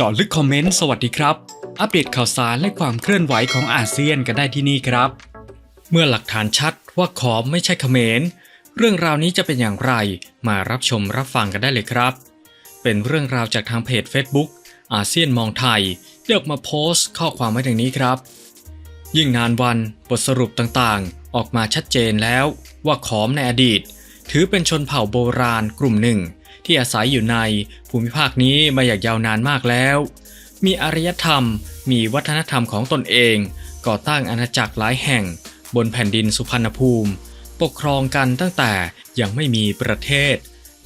เจาะลึกคอมเมนต์สวัสดีครับ อัปเดตข่าวสารและความเคลื่อนไหวของอาเซียนกันได้ที่นี่ครับ เมื่อหลักฐานชัดว่าขอมไม่ใช่เขมร เรื่องราวนี้จะเป็นอย่างไรมารับชมรับฟังกันได้เลยครับ เป็นเรื่องราวจากทางเพจ Facebook อาเซียนมองไทยได้ออกมาโพสต์ข้อความไว้ดังนี้ครับ ยิ่งนานวันบทสรุปต่างๆ ออกมาชัดเจนแล้วว่าขอมในอดีต ถือเป็นชนเผ่าโบราณกลุ่มหนึ่ง ที่อาศัยอยู่ในภูมิภาคนี้มาอย่างยาวนานมากแล้ว มีอารยธรรม มีวัฒนธรรมของตนเอง ก่อตั้งอาณาจักรหลายแห่ง บนแผ่นดินสุพรรณภูมิ ปกครองกันตั้งแต่ยังไม่มีประเทศ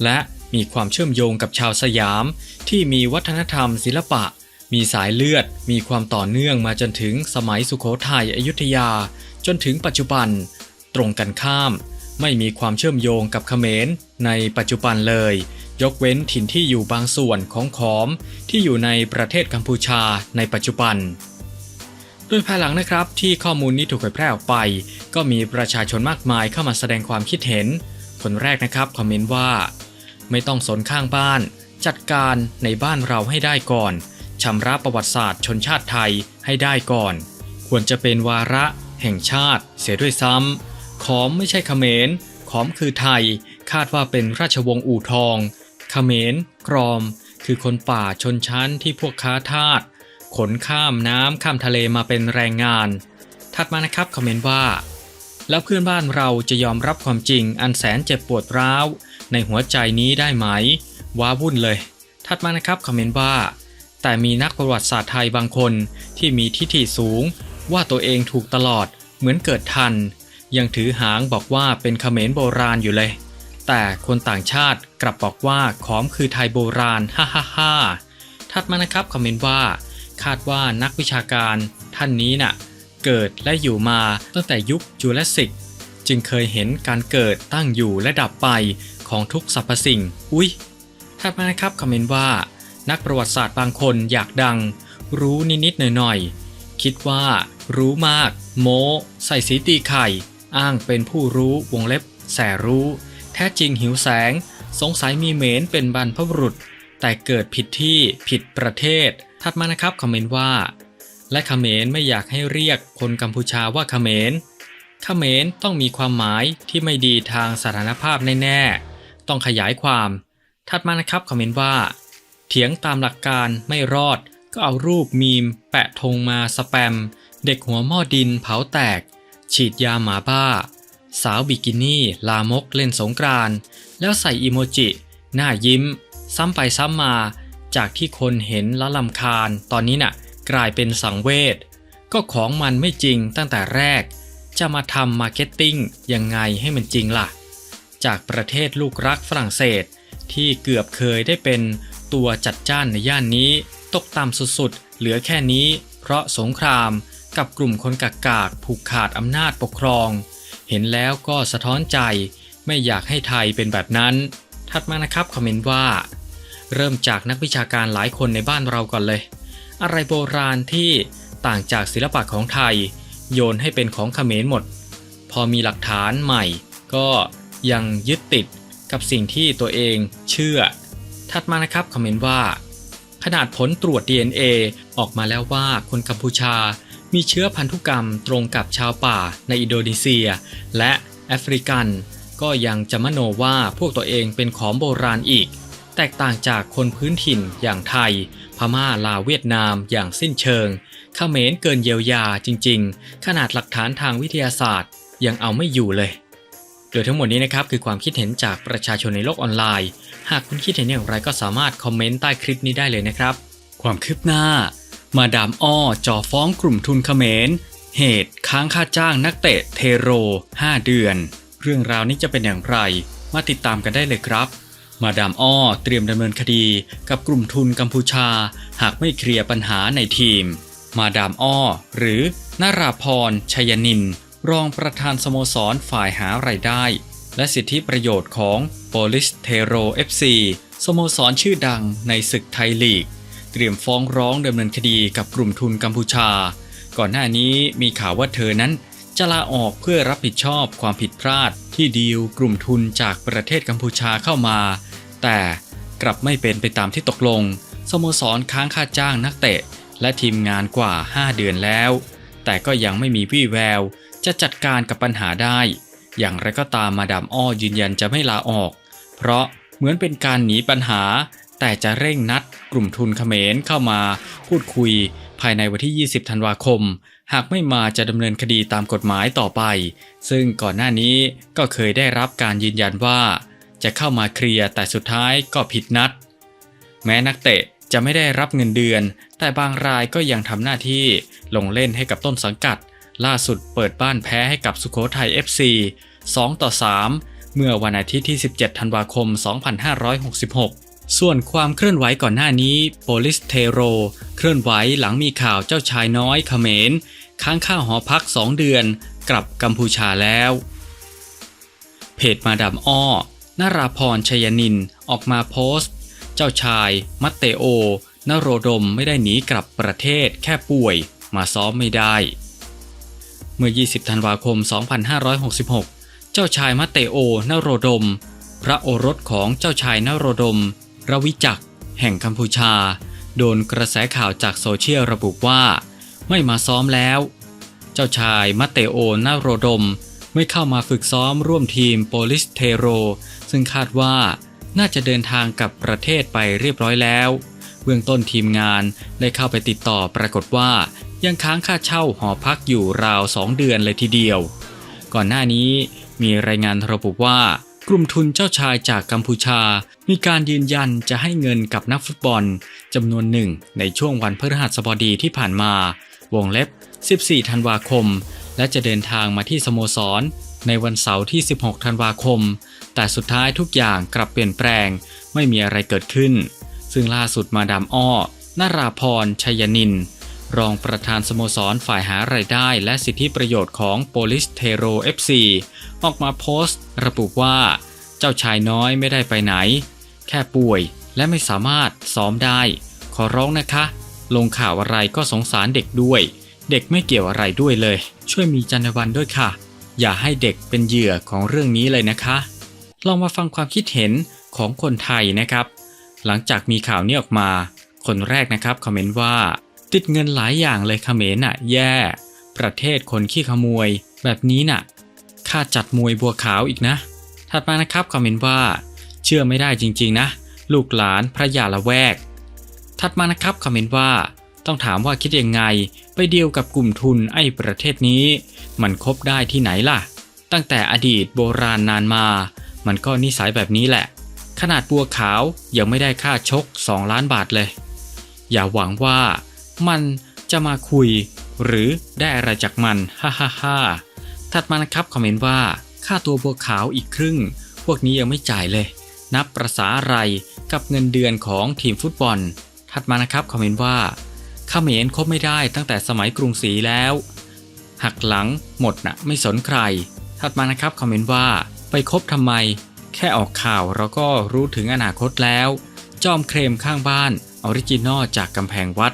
และมีความเชื่อมโยงกับชาวสยาม ที่มีวัฒนธรรมศิลปะ มีสายเลือด มีความต่อเนื่องมาจนถึงสมัยสุโขทัยอยุธยา จนถึงปัจจุบัน ตรงกันข้าม ไม่มีความเชื่อมโยงกับเขมรในปัจจุบันเลย ยกเว้นถิ่นที่อยู่บางส่วนของขอมที่อยู่ในประเทศกัมพูชาในปัจจุบันโดยภายหลังนะครับที่ข้อมูลนี้ถูกเผยแพร่ออกไป ก็มีประชาชนมากมายเข้ามาแสดงความคิดเห็น คนแรกนะครับคอมเมนต์ว่า ไม่ต้องสนข้างบ้าน จัดการในบ้านเราให้ได้ก่อนชำระประวัติศาสตร์ชนชาติไทยให้ได้ก่อน ควรจะเป็นวาระแห่งชาติเสียด้วยซ้ำ ขอมไม่ใช่เขมร ขอมคือไทย คาดว่าเป็นราชวงศ์อู่ทอง เขมรกรอม คือคนป่าชนชั้นที่พวกค้าทาส ขนข้ามน้ำข้ามทะเลมาเป็นแรงงาน ถัดมานะครับคอมเมนต์ว่า แล้วเพื่อนบ้านเราจะยอมรับความจริงอันแสนเจ็บปวดร้าว ในหัวใจนี้ได้ไหม ว้าวุ่นเลย ถัดมานะครับคอมเมนต์ว่า แต่มีนักประวัติศาสตร์ไทยบางคนที่มีทิฐิสูง ว่าตัวเองถูกตลอดเหมือนเกิดทัน ยังถือหางบอกว่าเป็นเขมรโบราณอยู่เลย แต่คนต่างชาติกลับบอกว่าขอมคือไทยโบราณฮ่าฮ่าฮ่าถัดมานะครับคอมเมนต์ว่า คาดว่านักวิชาการท่านนี้น่ะเกิดและอยู่มาตั้งแต่ยุคจูเลสิกจึงเคยเห็นการเกิดตั้งอยู่และดับไปของทุกสรรพสิ่ง อุ๊ยถัดมานะครับคอมเมนต์ว่า นักประวัติศาสตร์บางคนอยากดัง รู้นิดๆหน่อยๆคิดว่า รู้มาก โม้ ใส่สีตีไข่ อ้างเป็นผู้รู้วงเล็บ แสรู้ แท้จริงหิวแสง สงสัยมีเหมนเป็นบรรพบุรุษ แต่เกิดผิดที่ผิดประเทศ ถัดมานะครับคอมเมนต์ว่า และเขมรไม่อยากให้เรียกคนกัมพูชาว่าเขมรเขมรต้องมีความหมายที่ไม่ดีทางสถานภาพแน่ๆ ต้องขยายความ ถัดมานะครับคอมเมนต์ว่า เถียงตามหลักการไม่รอด ก็เอารูปมีม แปะธงมาสแปม เด็กหัวหม้อดินเผาแตก ฉีดยาหมาบ้า สาวบิกินี่ ลามกเล่นสงกรานต์แล้วใส่อีโมจิ หน้ายิ้ม ซ้ำไปซ้ำมา จากที่คนเห็นล้วลำคาญ ตอนนี้น่ะ กลายเป็นสังเวชก็ของมันไม่จริงตั้งแต่แรก จะมาทำมาร์เก็ตติ้งยังไงให้มันจริงล่ะ จากประเทศลูกรักฝรั่งเศส ที่เกือบเคยได้เป็นตัวจัดจ้านในย่านนี้ ตกต่ำสุดๆ เหลือแค่นี้ เพราะสงคราม กับกลุ่มคนกากากผูกขาดอำนาจปกครอง เห็นแล้วก็สะท้อนใจไม่อยากให้ไทยเป็นแบบนั้น ถัดมานะครับคอมเมนต์ว่า เริ่มจากนักวิชาการหลายคนในบ้านเราก่อนเลย อะไรโบราณที่ต่างจากศิลปะของไทย โยนให้เป็นของเขมรหมด พอมีหลักฐานใหม่ ก็ยังยึดติดกับสิ่งที่ตัวเองเชื่อ ถัดมานะครับคอมเมนต์ว่า ขนาดผลตรวจ DNA ออกมาแล้วว่าคนกัมพูชา มีเชื้อพันธุกรรมตรงกับชาวป่าในอินโดนีเซีย และแอฟริกัน ก็ยังจะมโนว่าพวกตัวเองเป็นของโบราณอีก แตกต่างจากคนพื้นถิ่นอย่างไทย พม่าลาวเวียดนามอย่างสิ้นเชิงเขมรเกินเยียวยาจริง ๆ ขนาดหลักฐานทางวิทยาศาสตร์ยังเอาไม่อยู่เลยโดยทั้งหมดนี้นะครับคือความคิดเห็นจากประชาชนในโลกออนไลน์ หากคุณคิดเห็นอย่างไรก็สามารถคอมเมนต์ใต้คลิปนี้ได้เลยนะครับ ความคืบหน้า มาดามอ้อจ่อฟ้องกลุ่มทุนเขมร เหตุค้างค่าจ้างนักเตะเทโร 5 เดือน เรื่องราวนี้จะเป็นอย่างไร มาติดตามกันได้เลยครับ มาดามอ้อเตรียมดำเนินคดีกับกลุ่มทุนกัมพูชา หากไม่เคลียร์ปัญหาในทีม มาดามอ้อ หรือนาราพรชยนิน รองประธานสโมสรฝ่ายหาไรายได้ และสิทธิประโยชน์ของโปลิสเทโร FC สโมสรชื่อดังในศึกไทยลีก เตรียมฟ้องร้องดำเนินคดีกับกลุ่มทุนกัมพูชา ก่อนหน้านี้มีข่าวว่าเธอนั้น จะลาออกเพื่อรับผิดชอบความผิดพลาด ที่ดีลกลุ่มทุนจากประเทศกัมพูชาเข้ามา แต่กลับไม่เป็นไปตามที่ตกลง สโมสรค้างค่าจ้างนักเตะ และทีมงานกว่า 5 เดือนแล้ว แต่ก็ยังไม่มีวี่แวว จะจัดการกับปัญหาได้ อย่างไรก็ตามมาดามอ้อยืนยันจะไม่ลาออก เพราะเหมือนเป็นการหนีปัญหา แต่จะเร่งนัดกลุ่มทุนเขมรเข้ามาพูดคุยภายในวันที่ 20 ธันวาคม หากไม่มาจะดำเนินคดีตามกฎหมายต่อไป ซึ่งก่อนหน้านี้ก็เคยได้รับการยืนยันว่า จะเข้ามาเคลียร์แต่สุดท้ายก็ผิดนัด แม้นักเตะจะไม่ได้รับเงินเดือน แต่บางรายก็ยังทำหน้าที่ลงเล่นให้กับต้นสังกัด ล่าสุดเปิดบ้านแพ้ให้กับสุโขทัย FC 2 ต่อ 3 เมื่อวันอาทิตย์ที่ 17 ธันวาคม 2566 ส่วนความเคลื่อนไหวก่อนหน้านี้โปลิสเทโร เคลื่อนไหวหลังมีข่าวเจ้าชายน้อยเขมร ค้างค่าหอพัก 2 เดือน กลับกัมพูชาแล้ว เพจมาดามอ้อนาราพรชยนินออกมาโพสต์ เจ้าชาย มัตเตโอนโรดมไม่ได้หนีกลับประเทศแค่ป่วยมาซ้อมไม่ได้ เมื่อ 20 ธันวาคม 2566 เจ้าชายมัตเตโอนโรดม พระโอรสของเจ้าชายนโรดม รวิจักแห่งกัมพูชา โดนกระแสข่าวจากโซเชียลระบุว่า ไม่มาซ้อมแล้ว เจ้าชายมัตเตโอนาโรดม ไม่เข้ามาฝึกซ้อมร่วมทีมโปลิสเทโร ซึ่งคาดว่าน่าจะเดินทางกับประเทศไปเรียบร้อยแล้ว เบื้องต้นทีมงานได้เข้าไปติดต่อปรากฏว่า ยังค้างค่าเช่าหอพักอยู่ราว 2 เดือนเลยทีเดียว ก่อนหน้านี้มีรายงานระบุว่า กลุ่มทุนเจ้าชายจากกัมพูชา มีการยืนยันจะให้เงินกับนักฟุตบอลจำนวนหนึ่งในช่วงวันพฤหัสบดีที่ผ่านมา วงเล็บ 14 ธันวาคม และจะเดินทางมาที่สโมสร ในวันเสาร์ที่ 16 ธันวาคม แต่สุดท้ายทุกอย่างกลับเปลี่ยนแปลง ไม่มีอะไรเกิดขึ้น ซึ่งล่าสุดมาดามอ้อนาราพรชัยนิน รองประธานสโมสรฝ่ายหารายได้และสิทธิประโยชน์ของโปลิสเทโร FC ออกมาโพสต์ ระบุว่า เจ้าชายน้อยไม่ได้ไปไหน แค่ป่วยและไม่สามารถซ้อมได้ ขอร้องนะคะ ลงข่าวอะไรก็สงสารเด็กด้วย เด็กไม่เกี่ยวอะไรด้วยเลย ช่วยมีจรรยาบรรณด้วยค่ะ อย่าให้เด็กเป็นเหยื่อของเรื่องนี้เลยนะคะ ลองมาฟังความคิดเห็นของคนไทยนะครับ หลังจากมีข่าวนี้ออกมา คนแรกนะครับคอมเมนต์ว่า ติดเงินหลายอย่างเลยเขมรน่ะ แย่ ประเทศคนขี้ขโมย แบบนี้น่ะค่าจัดมวยบัวขาวอีกนะ ถัดมานะครับคอมเมนต์ว่า เชื่อไม่ได้จริงๆนะ ลูกหลานพระยาละแวก ถัดมานะครับคอมเมนต์ว่า ต้องถามว่าคิดยังไง ไปเดียวกับกลุ่มทุนไอ้ประเทศนี้ มันคบได้ที่ไหนล่ะ ตั้งแต่อดีตโบราณนานมา มันก็นิสัยแบบนี้แหละ ขนาดบัวขาวยังไม่ได้ค่าชก 2 ล้านบาทเลย อย่าหวังว่า มันจะมาคุย หรือได้อะไรจากมันฮ่าฮ่าฮ่าถัดมานะครับคอมเมนต์ว่า ค่าตัวบัวขาวอีกครึ่ง พวกนี้ยังไม่จ่ายเลย นับประษาอะไรกับเงินเดือนของทีมฟุตบอล ถัดมานะครับคอมเมนต์ว่าเขมรคบไม่ได้ตั้งแต่สมัยกรุงศรีแล้ว หักหลังหมดนะไม่สนใคร ถัดมานะครับคอมเมนต์ว่า ไปคบทำไม แค่ออกข่าวเราก็รู้ถึงอนาคตแล้ว จอมเครมข้างบ้านออริจินอลจากกำแพงวัด